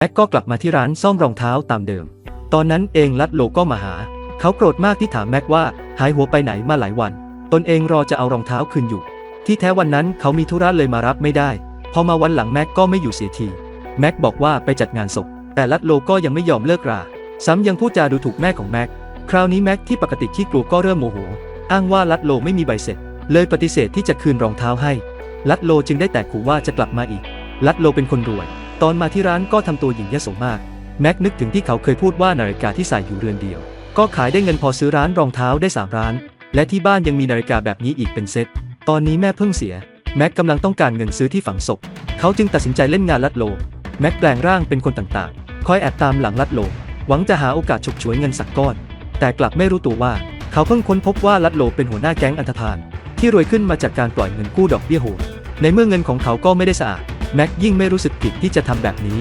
แม็กก็กลับมาที่ร้านซ่อมรองเท้าตามเดิม ตอนนั้นเองลัดโลก็มาหา เขาโกรธมากที่ถามแม็กว่าหายหัวไปไหนมาหลายวัน ตนเองรอจะเอารองเท้าคืนอยู่ ที่แท้วันนั้นเขามีธุระเลยมารับไม่ได้ พอมาวันหลังแม็กก็ไม่อยู่เสียที แม็กบอกว่าไปจัดงานศพ แต่ลัดโลก็ยังไม่ยอมเลิกรา ซ้ำยังพูดจาดูถูกแม่ของแม็ก คราวนี้แม็กที่ปกติขี้กลัวก็เริ่มโมโห อ้างว่าลัดโลไม่มีใบเสร็จ เลยปฏิเสธที่จะคืนรองเท้าให้ ลัดโลจึงได้แต่ขู่ว่าจะกลับมาอีก ลัดโลเป็นคนรวย ตอนมาที่ร้านก็ทำตัวหยิ่งยโสมาก แม็กนึกถึงที่เขาเคยพูดว่านาฬิกาที่ใส่อยู่เรือนเดียว ก็ขายได้เงินพอซื้อร้านรองเท้าได้สามร้าน และที่บ้านยังมีนาฬิกาแบบนี้อีกเป็นเซต ตอนนี้แม่เพิ่งเสีย แม็กกำลังต้องการเงินซื้อที่ฝังศพ เขาจึงตัดสินใจเล่นงานลัดโล แม็กแปลงร่างเป็นคนต่างๆ คอยแอบตามหลังลัดโล หวังจะหาโอกาสฉกฉวยเงินสักก้อน แต่กลับไม่รู้ตัวว่า เขาเพิ่งค้นพบว่าลัดโลเป็นหัวหน้าแก๊งอันธพาลที่รวยขึ้นมาจากการปล่อยเงินกู้ดอกเบี้ยโหด ในเมื่อเงินของเขาก็ไม่ได้สะอาด แม็กยิ่งไม่รู้สึกผิดที่จะทำแบบนี้